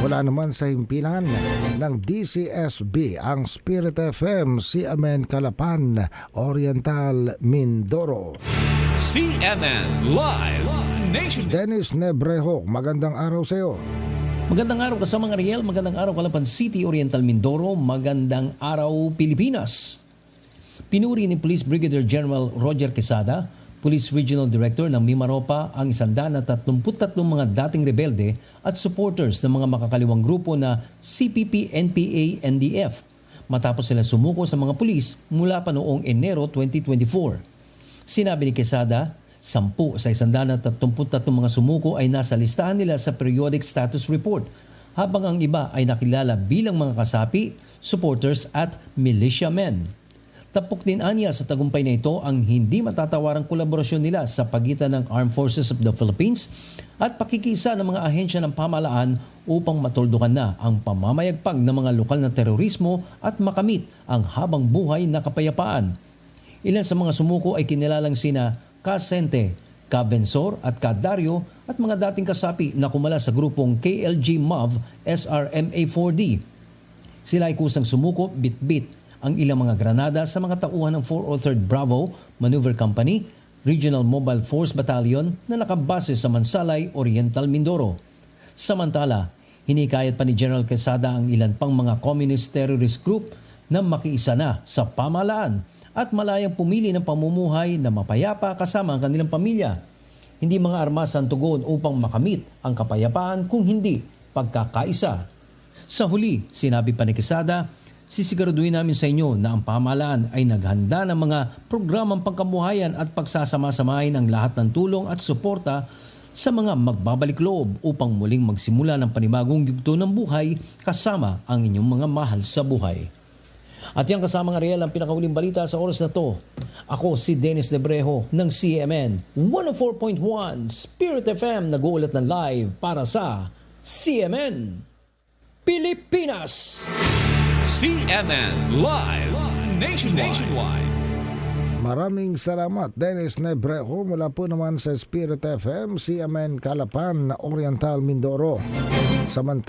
Wala naman sa himpilan ng DCSB ang Spirit FM CMN Calapan Oriental Mindoro. CNN Live Nation. Dennis Nebrejo, magandang araw sa iyo. Magandang araw kasama mga Ariel, magandang araw Kalapan City, Oriental Mindoro, magandang araw Pilipinas. Pinuri ni Police Brigadier General Roger Quesada, Police Regional Director ng Mimaropa ang 133 mga dating rebelde at supporters ng mga makakaliwang grupo na CPP, NPA, NDF matapos sila sumuko sa mga pulis mula pa noong Enero 2024. Sinabi ni Quesada, sampu sa 133 mga sumuko ay nasa listahan nila sa periodic status report, habang ang iba ay nakilala bilang mga kasapi, supporters at militiamen. Tapok din anya sa tagumpay na ito ang hindi matatawarang kolaborasyon nila sa pagitan ng Armed Forces of the Philippines at pakikisa ng mga ahensya ng pamalaan upang matuldukan na ang pamamayagpag ng mga lokal na terorismo at makamit ang habang buhay na kapayapaan. Ilan sa mga sumuko ay kinilalang sina Kasente, Kabensor at Kadaryo at mga dating kasapi na kumala sa grupong KLG MOV SRMA-4D. Sila ay kusang sumuko bit-bit ang ilang mga granada sa mga tauhan ng 403rd Bravo Maneuver Company, Regional Mobile Force Battalion na nakabase sa Mansalay, Oriental Mindoro. Samantala, hinikayat pa ni General Quesada ang ilan pang mga communist terrorist group na makiisa na sa pamalaan at malayang pumili ng pamumuhay na mapayapa kasama ang kanilang pamilya. Hindi mga armas ang tugon upang makamit ang kapayapaan kung hindi pagkakaisa. Sa huli, sinabi pa ni Quesada, sisiguraduhin namin sa inyo na ang pamahalaan ay naghanda ng mga programang pangkamuhayan at pagsasama-samahin ang lahat ng tulong at suporta sa mga magbabalik loob upang muling magsimula ng panibagong yugto ng buhay kasama ang inyong mga mahal sa buhay. At yan kasama nga real ang pinakahuling balita sa oras na to. Ako si Dennis Lebrejo ng CMN 104.1 Spirit FM nag-uulat ng live para sa CMN Pilipinas. CNN Live Nation Nationwide. Maraming salamat Dennis Nebrejo mula po naman sa Spirit FM CMN Calapan Oriental Mindoro. Samantala